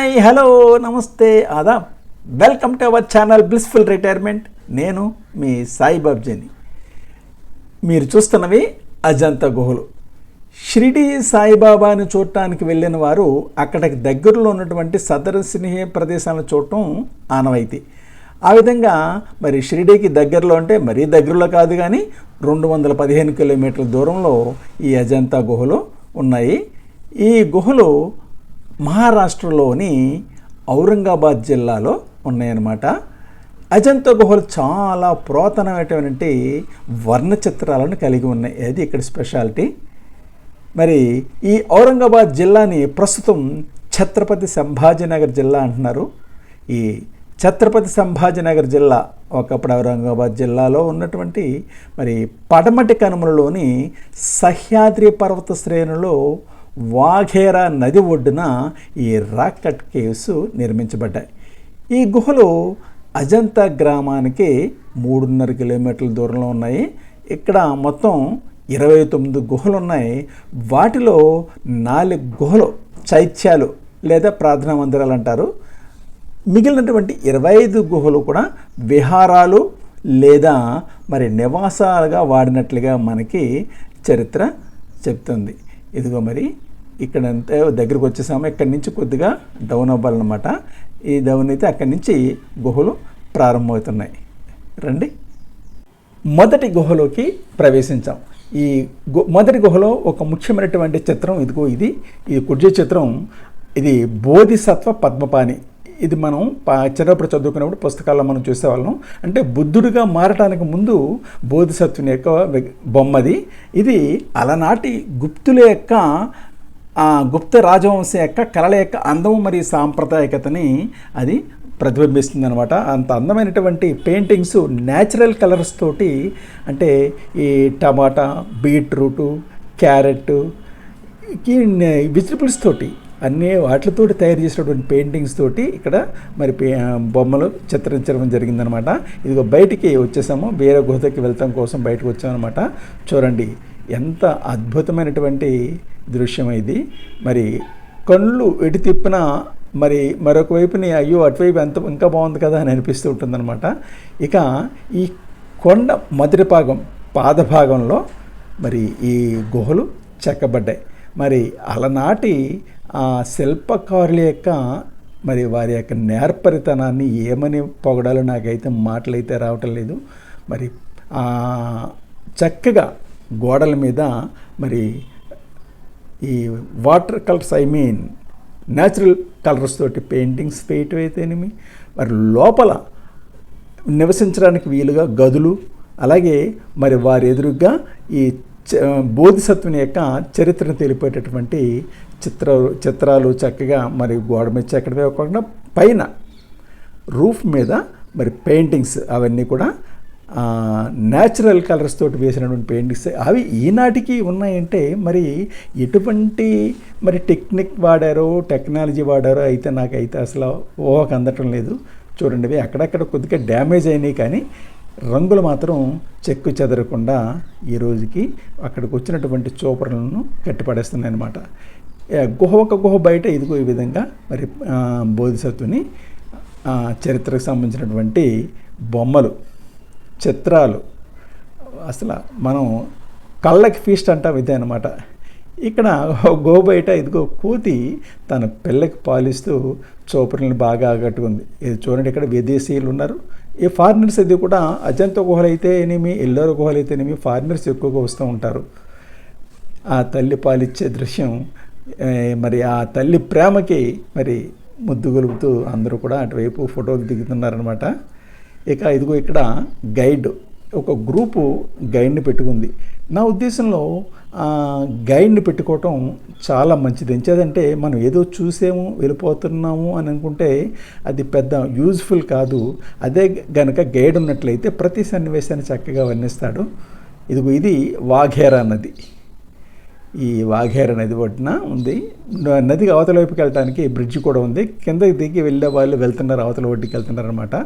Hi hello నమస్తే Aadab. Welcome to our channel blissful retirement. నేను మీ సాయిబాబ్జీని మీరు చూస్తున్నవి అజంతా గుహలు. షిరిడి సాయిబాబాని చూడటానికి వెళ్ళిన వారు అక్కడికి దగ్గరలో ఉన్నటువంటి సదరు సదర్శనీయ ప్రదేశాలను చూడటం ఆనవాయితీ. ఆ విధంగా మరి షిరిడీకి దగ్గరలో అంటే మరీ దగ్గరలో కాదు కానీ రెండు వందల పదిహేను కిలోమీటర్ల దూరంలో ఈ అజంతా గుహలు ఉన్నాయి. ఈ గుహలు మహారాష్ట్రలోని ఔరంగాబాద్ జిల్లాలో ఉన్నాయన్నమాట. అజంతా గుహలు చాలా పురాతనమైనటువంటి వర్ణ చిత్రాలను కలిగి ఉన్నాయి. అది ఇక్కడ స్పెషాలిటీ? మరి ఈ ఔరంగాబాద్ జిల్లాని ప్రస్తుతం ఛత్రపతి సంభాజీనగర్ జిల్లా అంటున్నారు. ఈ ఛత్రపతి సంభాజీనగర్ జిల్లా ఒకప్పుడు ఔరంగాబాద్ జిల్లాలో ఉన్నటువంటి మరి పడమటి కనుమలలోని సహ్యాద్రి పర్వత శ్రేణులు వాఘేరా నది ఒడ్డున ఈ రాక్ కట్ కేవ్స్ నిర్మించబడ్డాయి. ఈ గుహలు అజంతా గ్రామానికి మూడున్నర కిలోమీటర్ల దూరంలో ఉన్నాయి. ఇక్కడ మొత్తం ఇరవై తొమ్మిది గుహలు ఉన్నాయి. వాటిలో నాలుగు గుహలు చైత్యాలు లేదా ప్రార్థనా మందిరాలు అంటారు. మిగిలినటువంటి ఇరవై ఐదు గుహలు కూడా విహారాలు లేదా మరి నివాసాలుగా వాడినట్లుగా మనకి చరిత్ర చెప్తుంది. ఇదిగో మరి ఇక్కడ అంతే దగ్గరికి వచ్చేసాము. ఇక్కడి నుంచి కొద్దిగా డౌన్ అవ్వాలన్నమాట. ఈ డౌన్ అయితే అక్కడి నుంచి గుహలు ప్రారంభమవుతున్నాయి. రండి. మొదటి గుహలోకి ప్రవేశించాం. ఈ గు మొదటి గుహలో ఒక ముఖ్యమైనటువంటి చిత్రం ఇదిగో ఇది. ఈ కుర్జీ చిత్రం ఇది బోధిసత్వ పద్మపాణి. ఇది మనం పా చిన్నప్పుడు చదువుకున్నప్పుడు పుస్తకాల్లో మనం చూసేవాళ్ళం. అంటే బుద్ధుడిగా మారటానికి ముందు బోధిసత్వుని యొక్క బొమ్మది. ఇది అలనాటి గుప్తుల యొక్క ఆ గుప్త రాజవంశం యొక్క కళల యొక్క అందం మరియు సాంప్రదాయకతని అది ప్రతిబింబిస్తుంది అనమాట అంత అందమైనటువంటి పెయింటింగ్స్ న్యాచురల్ కలర్స్ తోటి అంటే ఈ టమాటా బీట్రూటు క్యారెట్ వెజిటబుల్స్ తోటి అన్నీ వాటితోటి తయారు చేసినటువంటి పెయింటింగ్స్ తోటి ఇక్కడ మరి బొమ్మలు చిత్రించడం జరిగిందనమాట ఇదిగో బయటికి వచ్చేసాము. వేరే గుహతకి వెళ్తాం కోసం బయటకు వచ్చామన్నమాట. చూడండి. ఎంత అద్భుతమైనటువంటి దృశ్యం ఇది మరి కళ్ళు ఎటు తిప్పిన మరి మరొక వైపుని అయ్యో అటువైపు ఎంత ఇంకా బాగుంది కదా అని అనిపిస్తూ ఉంటుందన్నమాట. ఇక ఈ కొండ మొదటి భాగం పాదభాగంలో మరి ఈ గుహలు చెక్కబడ్డాయి. మరి అలనాటి ఆ శిల్పకారుల యొక్క మరి వారి యొక్క నేర్పరితనాన్ని ఏమని పొగడాలో నాకైతే మాటలైతే రావటం లేదు. మరి చక్కగా గోడల మీద మరి ఈ water colours I mean natural colours తోటి పెయింటింగ్స్ వేయటం అయితేనేమి మరి లోపల నివసించడానికి వీలుగా గదులు అలాగే మరి వారి ఎదురుగా ఈ చ- బోధిసత్వుని యొక్క చరిత్రను తెలిపేటటువంటి చిత్ర చిత్రాలు చక్కగా మరి గోడ మీద చెక్కడమే కాకుండా పైన రూఫ్ మీద మరి పెయింటింగ్స్ అవన్నీ కూడా న్యాచురల్ కలర్స్ తోటి వేసినటువంటి పెయింటింగ్స్ అవి ఈనాటికి ఉన్నాయంటే మరి ఎటువంటి మరి టెక్నిక్ వాడారో టెక్నాలజీ వాడారో అయితే నాకైతే అసలు ఊహకు అందటం లేదు. చూడండి అక్కడక్కడ కొద్దిగా డ్యామేజ్ అయినాయి కానీ రంగులు మాత్రం చెక్కు చెదరకుండా ఈ రోజుకి అక్కడికి వచ్చినటువంటి చూపరులను కట్టిపడేస్తున్నాయి అనమాట గుహ ఒక గుహ బయట ఇదిగో ఈ విధంగా మరి ఆ, బోధిసత్వుని చరిత్రకు సంబంధించినటువంటి బొమ్మలు. చిత్రాలు. అసలు మనం కళ్ళకి ఫీస్ట్ అంటాం ఇదే అనమాట ఇక్కడ గో బయట ఇదిగో కోతి తన పిల్లకి పాలిస్తూ చోపరులను బాగా ఆకట్టుకుంది. ఇది చూడండి ఇక్కడ విదేశీయులు ఉన్నారు. ఈ ఫారినర్స్ ఇది కూడా అజంత గుహలు అయితేనేమి ఎల్లోర గుహలు అయితేనేమి ఫారినర్స్ ఎక్కువగా వస్తూ ఉంటారు. ఆ తల్లి పాలిచ్చే దృశ్యం మరి ఆ తల్లి ప్రేమకి మరి ముద్దు గొలుపుతూ అందరూ కూడా అటువైపు ఫోటోకి దిగుతున్నారనమాట ఇక ఇదిగో ఇక్కడ గైడ్ ఒక గ్రూపు గైడ్ని పెట్టుకుంది. నా ఉద్దేశంలో గైడ్ని పెట్టుకోవటం చాలా మంచిది. ఎంచేదంటే మనం ఏదో చూసాము వెళ్ళిపోతున్నాము అని అనుకుంటే అది పెద్ద యూజ్ఫుల్ కాదు. అదే గనక గైడ్ ఉన్నట్లయితే ప్రతి సన్నివేశాన్ని చక్కగా వర్ణిస్తాడు. ఇదిగో ఇది వాఘేరా నది. ఈ వాఘేర నది ఒడ్డున ఉంది. నదికి అవతల వైపుకి వెళ్ళడానికి బ్రిడ్జ్ కూడా ఉంది. కిందకి దిగి వెళ్ళే వాళ్ళు వెళ్తున్నారు అవతల ఒడ్డుకి వెళ్తున్నారు అనమాట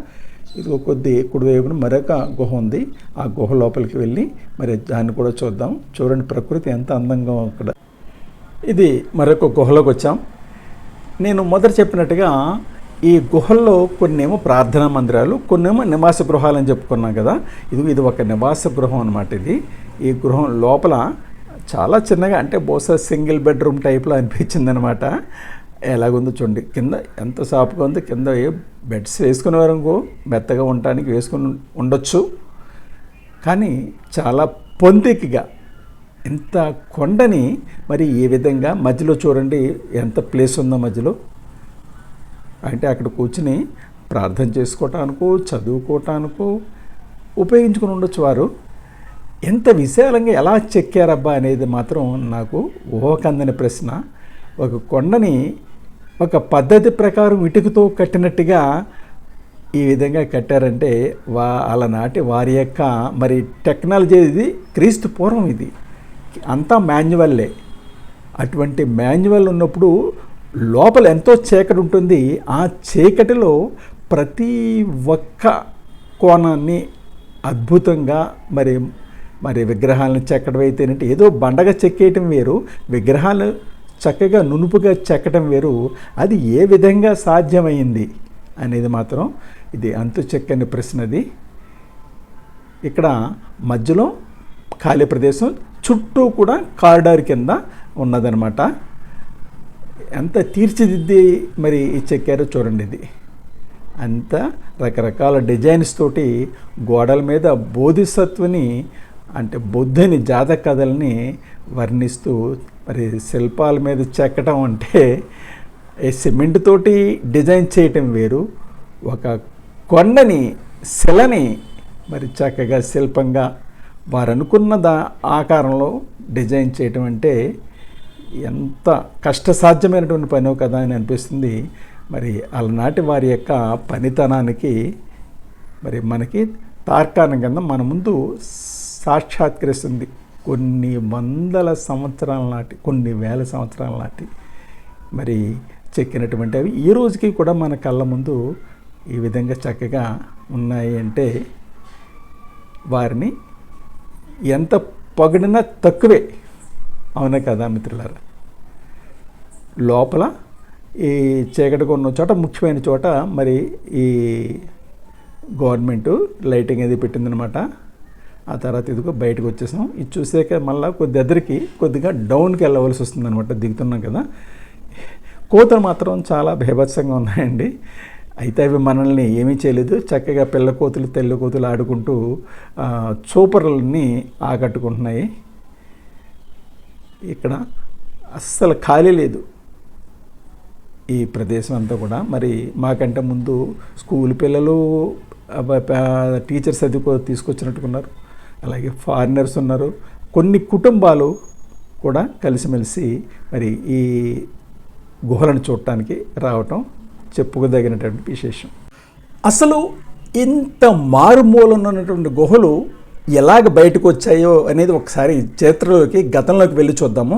ఇది ఒక కొద్ది కుడివైపున మరొక గుహ ఉంది. ఆ గుహ లోపలికి వెళ్ళి మరి దాన్ని కూడా చూద్దాం. చూడండి ప్రకృతి ఎంత అందంగా అక్కడ. ఇది మరొక గుహలోకి వచ్చాం. నేను మొదట చెప్పినట్టుగా ఈ గుహల్లో కొన్నేమో ప్రార్థనా మందిరాలు కొన్నేమో నివాస గృహాలు అని చెప్పుకున్నాం కదా. ఇది ఇది ఒక నివాస గృహం అనమాట ఇది. ఈ గృహం లోపల చాలా చిన్నగా అంటే బహుశా సింగిల్ బెడ్రూమ్ టైప్లో అనిపించింది అనమాట ఎలాగుందో చూడండి. కింద ఎంత సాపుగా ఉందో కింద ఏ బెడ్స్ వేసుకునే వరకు మెత్తగా ఉండటానికి వేసుకుని ఉండొచ్చు. కానీ చాలా పొందికగా ఇంత కొండని మరి ఏ విధంగా మధ్యలో చూడండి ఎంత ప్లేస్ ఉందో మధ్యలో. అంటే అక్కడ కూర్చుని ప్రార్థన చేసుకోవటానికో చదువుకోవటానికో ఉపయోగించుకుని ఉండొచ్చు వారు. ఎంత విశాలంగా ఎలా చెక్కారబ్బా అనేది మాత్రం నాకు ఊహకందని ప్రశ్న. ఒక కొండని ఒక పద్ధతి ప్రకారం ఇటుకతో కట్టినట్టుగా ఈ విధంగా కట్టారంటే వా అలనాటి వారి యొక్క మరి టెక్నాలజీ ఇది క్రీస్తు పూర్వం ఇది. అంతా మాన్యువల్లే. అటువంటి మాన్యువల్ ఉన్నప్పుడు లోపల ఎంతో చీకటి ఉంటుంది. ఆ చీకటిలో ప్రతి ఒక్క కోణాన్ని అద్భుతంగా మరి మరి విగ్రహాలను చెక్కడం అయితేనంటే ఏదో బండగా చెక్కేయటం వేరు. విగ్రహాలు చక్కగా నునుపుగా చెక్కడం వేరు. అది ఏ విధంగా సాధ్యమైంది అనేది మాత్రం ఇది అంతు చెక్కని ప్రశ్నది. ఇక్కడ మధ్యలో ఖాళీ ప్రదేశం చుట్టూ కూడా కారిడార్ కింద ఉన్నదనమాట ఎంత తీర్చిదిద్ది మరి చెక్కారో చూడండి ఇది. అంత రకరకాల డిజైన్స్ తోటి గోడల మీద బోధిసత్వుని అంటే బుద్ధుని జాతక కథల్ని వర్ణిస్తూ మరి శిల్పాల మీద చెక్కటం అంటే సిమెంట్ తోటి డిజైన్ చేయటం వేరు. ఒక కొండని శిలని మరి చక్కగా శిల్పంగా వారు అనుకున్న దా ఆకారంలో డిజైన్ చేయటం అంటే ఎంత కష్టసాధ్యమైనటువంటి పనో కదా అని అనిపిస్తుంది. మరి అలనాటి వారి యొక్క పనితనానికి మరి మనకి తార్కాణం కింద మన ముందు సాక్షాత్కరిస్తుంది. కొన్ని వందల సంవత్సరాల నాటి కొన్ని వేల సంవత్సరాల నాటి మరి చెక్కినటువంటి అవి ఈ రోజుకి కూడా మన కళ్ళ ముందు ఈ విధంగా చక్కగా ఉన్నాయి అంటే వారిని ఎంత పొగిడినా తక్కువే. అవునా కదా మిత్రులారా? లోపల ఈ చీకటి కొన్న చోట ముఖ్యమైన చోట మరి ఈ గవర్నమెంట్ లైటింగ్ అది పెట్టిందనమాట ఆ తర్వాత ఇదిగో బయటకు వచ్చేసాం. ఇది చూసాక మళ్ళీ కొద్ది ఎదురికి కొద్దిగా డౌన్కి వెళ్ళవలసి వస్తుంది అనమాట దిగుతున్నాం కదా. కోతలు మాత్రం చాలా భీభత్సంగా ఉన్నాయండి. అయితే అవి మనల్ని ఏమీ చేయలేదు. చక్కగా పిల్ల కోతులు తెల్ల కోతులు ఆడుకుంటూ ఆ, చూపరుల్ని ఆకట్టుకుంటున్నాయి. ఇక్కడ అస్సలు ఖాళీ లేదు ఈ ప్రదేశం అంతా కూడా. మరి మాకంటే ముందు స్కూల్ పిల్లలు టీచర్స్ అది తీసుకొచ్చినట్టుకున్నారు. అలాగే ఫారినర్స్ ఉన్నారు. కొన్ని కుటుంబాలు కూడా కలిసిమెలిసి మరి ఈ గుహలను చూడటానికి రావటం చెప్పుకోదగినటువంటి విశేషం. అసలు ఇంత మారుమూలనున్నటువంటి గుహలు ఎలాగ బయటకు వచ్చాయో అనేది ఒకసారి చరిత్రలోకి గతంలోకి వెళ్ళి చూద్దాము.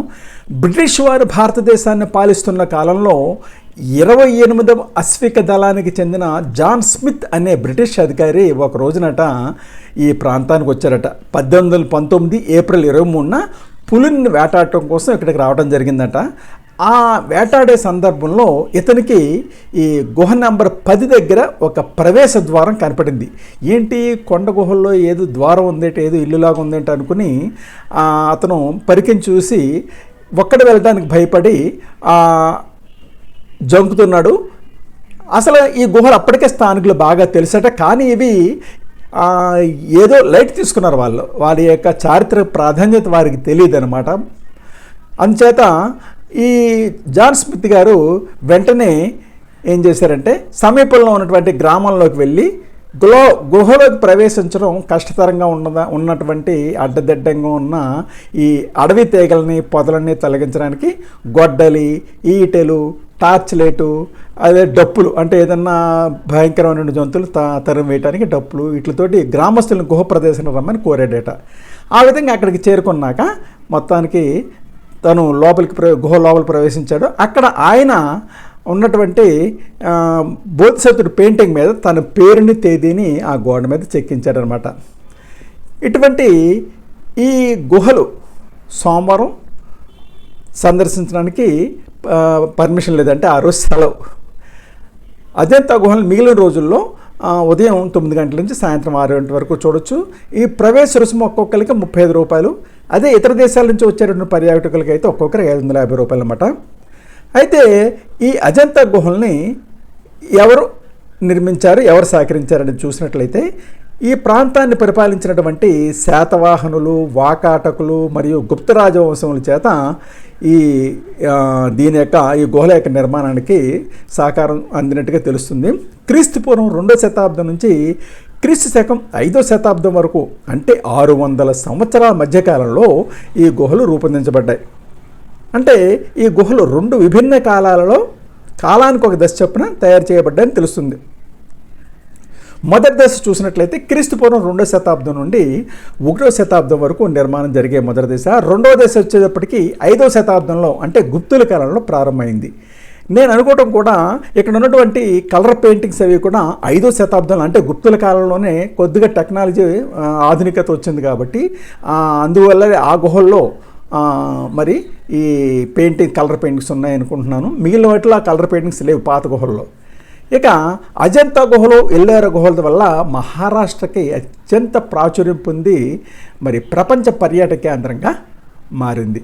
బ్రిటిష్ వారు భారతదేశాన్ని పాలిస్తున్న కాలంలో ఇరవై ఎనిమిదవ అశ్విక దళానికి చెందిన జాన్ స్మిత్ అనే బ్రిటిష్ అధికారి ఒక రోజునట ఈ ప్రాంతానికి వచ్చారట. పద్దెనిమిది వందల పంతొమ్మిది ఏప్రిల్ ఇరవై మూడున పులిని వేటాడటం కోసం ఇక్కడికి రావడం జరిగిందట. ఆ వేటాడే సందర్భంలో ఇతనికి ఈ గుహ నెంబర్ పది దగ్గర ఒక ప్రవేశ ద్వారం కనపడింది. ఏంటి? కొండ గుహల్లో ఏదో ద్వారం ఉందేంటి? ఏదో ఇల్లులాగా ఉందేంటి అనుకుని అతను పరికిని చూసి ఒక్కడ వెళ్ళడానికి భయపడి జంకుతున్నాడు. అసలు ఈ గుహలు అప్పటికే స్థానికులు బాగా తెలుసట. కానీ ఇవి ఏదో లైట్ తీసుకున్నారు వాళ్ళు. వారి యొక్క చారిత్రక ప్రాధాన్యత వారికి తెలియదు అనమాట అందుచేత ఈ జాన్ స్మిత్ గారు వెంటనే ఏం చేశారంటే సమీపంలో ఉన్నటువంటి గ్రామంలోకి వెళ్ళి గులో గుహలోకి ప్రవేశించడం కష్టతరంగా ఉన్నదా ఉన్నటువంటి అడ్డదిడ్డంగా ఉన్న ఈ అడవి తీగలని పొదలని తొలగించడానికి గొడ్డలి ఈటెలు టార్చ్ లైటు అదే డప్పులు అంటే ఏదన్నా భయంకరమైన జంతువులు త తరం వేయడానికి డప్పులు వీటితోటి గ్రామస్తులను గుహ ప్రదేశం రమ్మని కోరాడట. ఆ విధంగా అక్కడికి చేరుకున్నాక మొత్తానికి తను లోపలికి ప్ర గుహ లోపల ప్రవేశించాడు. అక్కడ ఆయన ఉన్నటువంటి బోధిసత్తుడు పెయింటింగ్ మీద తన పేరుని తేదీని ఆ గోడ మీద చెక్కించాడనమాట. ఇటువంటి ఈ గుహలు సోమవారం సందర్శించడానికి పర్మిషన్ లేదంటే ఆ రోజు సెలవు. అజంతా గుహలు మిగిలిన రోజుల్లో ఉదయం తొమ్మిది గంటల నుంచి సాయంత్రం ఆరు గంటల వరకు చూడొచ్చు. ఈ ప్రవేశ రుసుము ఒక్కొక్కరికి ముప్పై ఐదు రూపాయలు. అదే ఇతర దేశాల నుంచి వచ్చేటువంటి పర్యాటకులకి అయితే ఒక్కొక్కరికి ఐదు వందల యాభై రూపాయలు అన్నమాట అయితే ఈ అజంతా గుహల్ని ఎవరు నిర్మించారు ఎవరు సహకరించారని చూసినట్లయితే ఈ ప్రాంతాన్ని పరిపాలించినటువంటి శాతవాహనులు వాకాటకులు మరియు గుప్త రాజవంశముల చేత ఈ దీని యొక్క ఈ గుహల యొక్క నిర్మాణానికి సహకారం అందినట్టుగా తెలుస్తుంది. క్రీస్తు పూర్వం రెండో శతాబ్దం నుంచి క్రీస్తు శకం ఐదో శతాబ్దం వరకు అంటే ఆరు వందల సంవత్సరాల మధ్యకాలంలో ఈ గుహలు రూపొందించబడ్డాయి. అంటే ఈ గుహలు రెండు విభిన్న కాలాలలో కాలానికి ఒక దశ చొప్పున తయారు చేయబడ్డాయని తెలుస్తుంది. మొదటి దశ చూసినట్లయితే క్రీస్తుపూర్వం రెండో శతాబ్దం నుండి ఒకటో శతాబ్దం వరకు నిర్మాణం జరిగే మొదటి దశ రెండవ దశ వచ్చేటప్పటికి ఐదో శతాబ్దంలో అంటే గుప్తుల కాలంలో ప్రారంభమైంది. నేను అనుకోవటం కూడా ఇక్కడ ఉన్నటువంటి కలర్ పెయింటింగ్స్ అవి కూడా ఐదో శతాబ్దంలో అంటే గుప్తుల కాలంలోనే కొద్దిగా టెక్నాలజీ ఆధునికత వచ్చింది కాబట్టి అందువల్ల ఆ గుహల్లో మరి ఈ పెయింటింగ్ కలర్ పెయింటింగ్స్ ఉన్నాయి అనుకుంటున్నాను మిగిలిన వాటిలో ఆ కలర్ పెయింటింగ్స్ లేవు పాత గుహల్లో. ఇక అజంతా గుహలు ఎల్లేర గుహల వల్ల మహారాష్ట్రకి అత్యంత ప్రాచుర్యం పొంది మరి ప్రపంచ పర్యాటక కేంద్రంగా మారింది.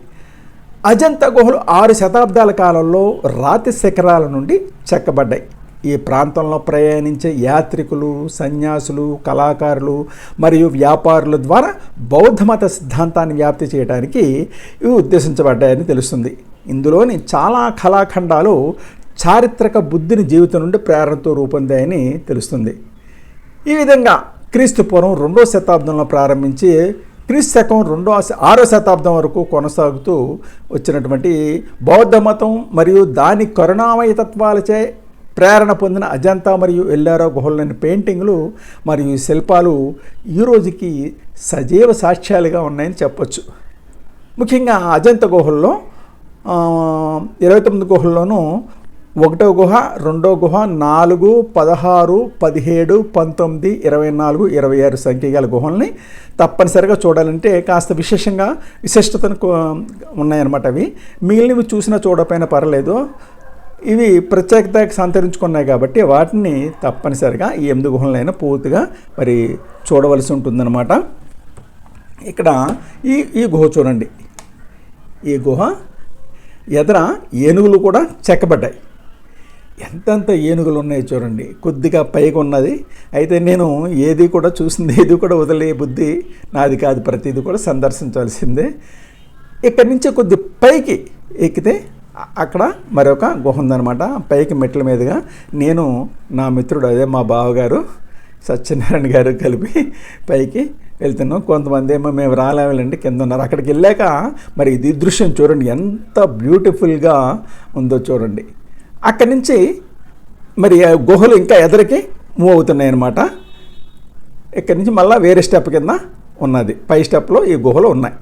అజంతా గుహలు ఆరు శతాబ్దాల కాలంలో రాతి శిఖరాల నుండి చెక్కబడ్డాయి. ఈ ప్రాంతంలో ప్రయాణించే యాత్రికులు సన్యాసులు కళాకారులు మరియు వ్యాపారుల ద్వారా బౌద్ధమత సిద్ధాంతాన్ని వ్యాప్తి చేయడానికి ఇవి ఉద్దేశించబడ్డాయని తెలుస్తుంది. ఇందులోని చాలా కళాఖండాలు చారిత్రక బుద్ధిని జీవితం నుండి ప్రేరణతో రూపొందాయని తెలుస్తుంది. ఈ విధంగా క్రీస్తు పూర్వం రెండో శతాబ్దంలో ప్రారంభించి క్రీస్తు శకం రెండో ఆరో శతాబ్దం వరకు కొనసాగుతూ వచ్చినటువంటి బౌద్ధ మతం మరియు దాని కరుణామయ తత్వాలచే ప్రేరణ పొందిన అజంతా మరియు ఎల్లారో గుహల్లోని పెయింటింగ్లు మరియు శిల్పాలు ఈ రోజుకి సజీవ సాక్ష్యాలుగా ఉన్నాయని చెప్పొచ్చు. ముఖ్యంగా అజంత గుహల్లో ఇరవై తొమ్మిది గుహల్లోనూ ఒకటో గుహ రెండో గుహ నాలుగు పదహారు పదిహేడు పంతొమ్మిది ఇరవై నాలుగు ఇరవై ఆరు సంఖ్య గల గుహల్ని తప్పనిసరిగా చూడాలంటే కాస్త విశేషంగా విశిష్టతను ఉన్నాయన్నమాట అవి. మిగిలినవి చూసినా చూడకపోయినా పర్లేదు. ఇవి ప్రత్యేకత సంతరించుకున్నాయి కాబట్టి వాటిని తప్పనిసరిగా ఈ ఎనిమిది గుహలైనా పూర్తిగా మరి చూడవలసి ఉంటుందన్నమాట. ఇక్కడ ఈ ఈ గుహ చూడండి. ఈ గుహ ఎదర ఏనుగులు కూడా చెక్కబడ్డాయి. ఎంతెంత ఏనుగులు ఉన్నాయి చూడండి. కొద్దిగా పైకి ఉన్నది. అయితే నేను ఏది కూడా చూసింది ఏది కూడా వదిలే బుద్ధి నాది కాదు. ప్రతిదీ కూడా సందర్శించాల్సిందే. ఇక్కడి నుంచి కొద్ది పైకి ఎక్కితే అక్కడ మరొక గుహ ఉందన్నమాట. పైకి మెట్ల మీదుగా. నేను నా మిత్రుడు అదే మా బావగారు సత్యనారాయణ గారు కలిపి పైకి వెళ్తున్నాం. కొంతమంది ఏమో మేము రాలేవాలండి కింద ఉన్నారు. అక్కడికి వెళ్ళాక మరి ఇది దృశ్యం చూడండి. ఎంత బ్యూటిఫుల్గా ఉందో చూడండి. అక్కడి నుంచి మరి ఆ గుహలు ఇంకా ఎదరికి మూవ్ అవుతున్నాయి అన్నమాట ఇక్కడి నుంచి మళ్ళీ వేరే స్టెప్ కింద ఉన్నది. పై స్టెప్లో ఈ గుహలు ఉన్నాయి.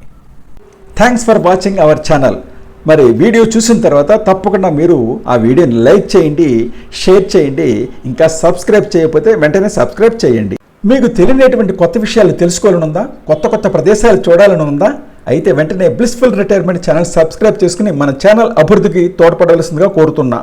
Thanks for watching our channel. మరి వీడియో చూసిన తర్వాత తప్పకుండా మీరు ఆ వీడియోని లైక్ చేయండి షేర్ చేయండి ఇంకా సబ్స్క్రైబ్ చేయకపోతే వెంటనే సబ్స్క్రైబ్ చేయండి. మీకు తెలియనటువంటి కొత్త విషయాలు తెలుసుకోవాలని ఉందా కొత్త కొత్త ప్రదేశాలు చూడాలని ఉందా అయితే వెంటనే బ్లిస్ఫుల్ రిటైర్మెంట్ ఛానల్ సబ్స్క్రైబ్ చేసుకుని మన ఛానల్ అభివృద్ధికి తోడ్పడవలసిందిగా కోరుతున్నా.